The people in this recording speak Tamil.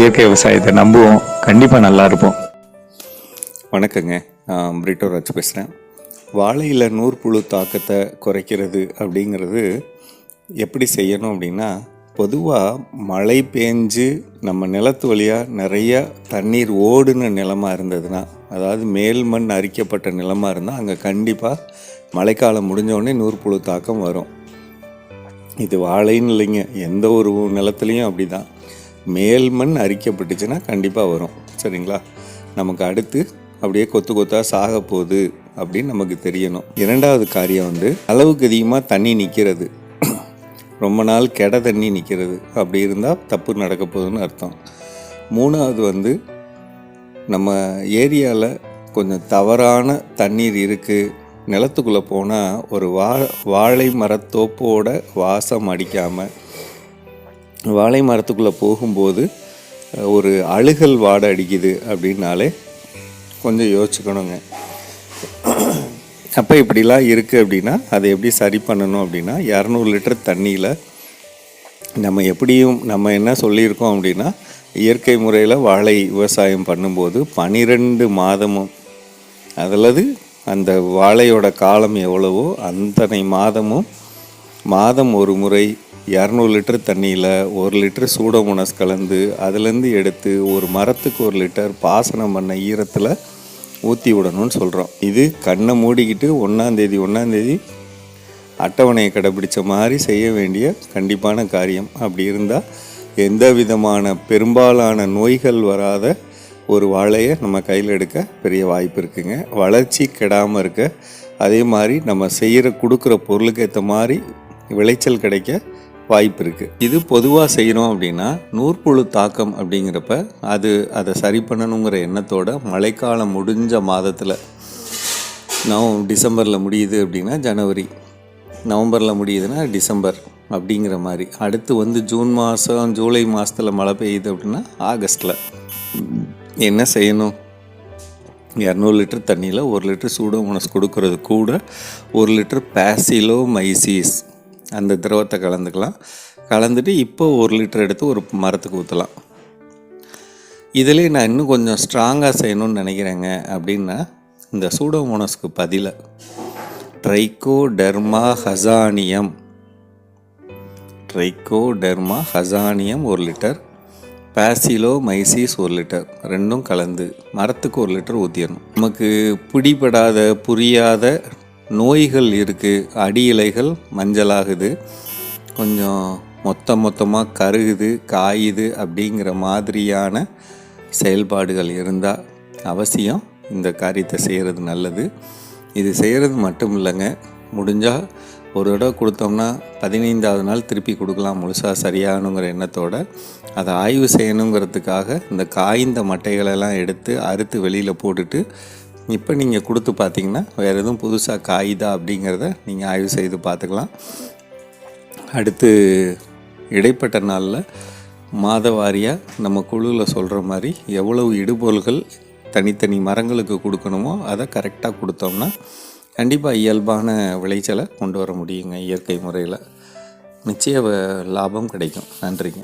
இயற்கை விவசாயத்தை நம்புவோம். கண்டிப்பாக நல்லா இருப்போம். வணக்கங்க. நான் பிரிட்டோ ராஜ் பேசுகிறேன் வாழையில் நூற்புழு தாக்கத்தை குறைக்கிறது அப்படிங்கிறது எப்படி செய்யணும் அப்படின்னா பொதுவாக மழை பேஞ்சு நம்ம நிலத்து வழியாக நிறைய தண்ணீர் ஓடுன நிலமாக இருந்ததுன்னா அதாவது மேல் மண் அரிக்கப்பட்ட நிலமாக இருந்தால் அங்கே கண்டிப்பாக மழைக்காலம் முடிஞ்சோடனே நூற்புழு தாக்கம் வரும். இது வாழைன்னு இல்லைங்க. எந்த ஒரு நிலத்துலையும் அப்படி தான் மேல் மண் அரிக்கப்பட்டுச்சுன்னா கண்டிப்பாக வரும். சரிங்களா? நமக்கு அடுத்து அப்படியே கொத்து கொத்தாக சாக போகுது அப்படின்னு நமக்கு தெரியணும். இரண்டாவது காரியம் வந்து அளவுக்கு அதிகமாக தண்ணி நிற்கிறது ரொம்ப நாள் கெட தண்ணி நிற்கிறது அப்படி இருந்தால் தப்பு நடக்க போகுதுன்னு அர்த்தம். மூணாவது வந்து நம்ம ஏரியாவில் கொஞ்சம் தவறான தண்ணீர் இருக்குது நிலத்துக்குள்ளே போனால் ஒரு வா வாழை மரத்தோப்போட வாசம் அடிக்காமல் வாழை மரத்துக்குள்ளே போகும்போது ஒரு அழுகல் வாடை அடிக்குது அப்படின்னாலே கொஞ்சம் யோசிச்சுக்கணுங்க. அப்போ இப்படிலாம் இருக்குது அப்படின்னா அதை எப்படி சரி பண்ணணும் அப்படின்னா இரநூறு லிட்டர் தண்ணியில் நம்ம எப்படியும் நம்ம என்ன சொல்லியிருக்கோம் அப்படின்னா இயற்கை முறையில் வாழை விவசாயம் பண்ணும்போது பனிரெண்டு மாதமும் அதாவது அந்த வாழையோட காலம் எவ்வளவோ அத்தனை மாதமும் மாதம் ஒரு முறை இரநூறு லிட்டர் தண்ணியில் ஒரு லிட்டர் சூடோமோனஸ் கலந்து அதுலேருந்து எடுத்து ஒரு மரத்துக்கு ஒரு லிட்டர் பாசனம் பண்ண ஈரத்தில் ஊற்றி விடணும்னு சொல்கிறோம் இது கண்ணை மூடிக்கிட்டு ஒன்றாந்தேதி ஒன்றாந்தேதி அட்டவணையை கடைபிடிச்ச மாதிரி செய்ய வேண்டிய கண்டிப்பான காரியம். அப்படி இருந்தால் எந்த விதமான பெரும்பாலான நோய்கள் வராத ஒரு வாழையை நம்ம கையில் எடுக்க பெரிய வாய்ப்பு இருக்குங்க. வளர்ச்சி கெடாமல் இருக்க அதே மாதிரி நம்ம செய்கிற கொடுக்குற பொருளுக்கு ஏற்ற மாதிரி விளைச்சல் கிடைக்க வாய்ப்பு இருக்குது இது பொதுவாக செய்கிறோம் அப்படின்னா நூற்புழு தாக்கம் அப்படிங்கிறப்ப அது அதை சரி பண்ணணுங்கிற எண்ணத்தோட மழைக்காலம் முடிஞ்ச மாதத்தில் நவம் டிசம்பரில் முடியுது அப்படின்னா ஜனவரி. நவம்பரில் முடியுதுன்னா டிசம்பர் அப்படிங்கிற மாதிரி. அடுத்து வந்து ஜூன் மாதம் ஜூலை மாதத்தில் மழை பெய்யுது அப்படின்னா ஆகஸ்ட்டில் என்ன செய்யணும்? இரநூறு லிட்டர் தண்ணியில் ஒரு லிட்டர் சூடோமோனஸ் கொடுக்கறது கூட ஒரு லிட்டர் பேசிலோ மைசிஸ். அந்த திரவத்தை கலந்துக்கலாம். கலந்துட்டு இப்போ ஒரு லிட்டர் எடுத்து ஒரு மரத்துக்கு ஊற்றலாம் இதிலே நான் இன்னும் கொஞ்சம் ஸ்ட்ராங்காக செய்யணும்னு நினைக்கிறேங்க. அப்படின்னா இந்த சூடோமோனஸ்க்கு பதிலாக ட்ரைகோடெர்மா ஹசானியம் ட்ரைக்கோ டெர்மா ஹசானியம் ஒரு லிட்டர் பேசிலோ மைசிஸ் ஒரு லிட்டர் ரெண்டும் கலந்து மரத்துக்கு ஒரு லிட்டர் ஊற்றிடணும் நமக்கு பிடிபடாத புரியாத நோய்கள் இருக்குது அடி இலைகள் மஞ்சளாகுது கொஞ்சம் மொத்த மொத்தமாக கருகுது காயுது அப்படிங்கிற மாதிரியான செயல்பாடுகள் இருந்தால் அவசியம். இந்த காரியத்தை செய்கிறது நல்லது. இது செய்கிறது மட்டும் இல்லைங்க. முடிஞ்சால் ஒரு தடவை கொடுத்தோம்னா பதினைந்தாவது நாள் திருப்பி கொடுக்கலாம் முழுசாக சரியாகணுங்கிற எண்ணத்தோடு. அதை ஆய்வு செய்யணுங்கிறதுக்காக இந்த காய்ந்த மட்டைகளெல்லாம் எடுத்து அறுத்து வெளியில் போட்டுட்டு இப்போ நீங்கள் கொடுத்து பார்த்தீங்கன்னா வேறு எதுவும் புதுசாக காயுதா அப்படிங்கிறத நீங்கள் ஆய்வு செய்து பார்த்துக்கலாம். அடுத்து இடைப்பட்ட நாளில் மாத வாரியாக நம்ம குழுவில் சொல்கிற மாதிரி எவ்வளவு இடுபொருள்கள் தனித்தனி மரங்களுக்கு கொடுக்கணுமோ அதை கரெக்டாக கொடுத்தோம்னா கண்டிப்பாக இயல்பான விளைச்சலை கொண்டு வர முடியுங்க இயற்கை முறையில். நிச்சய லாபம் கிடைக்கும். நன்றிங்க.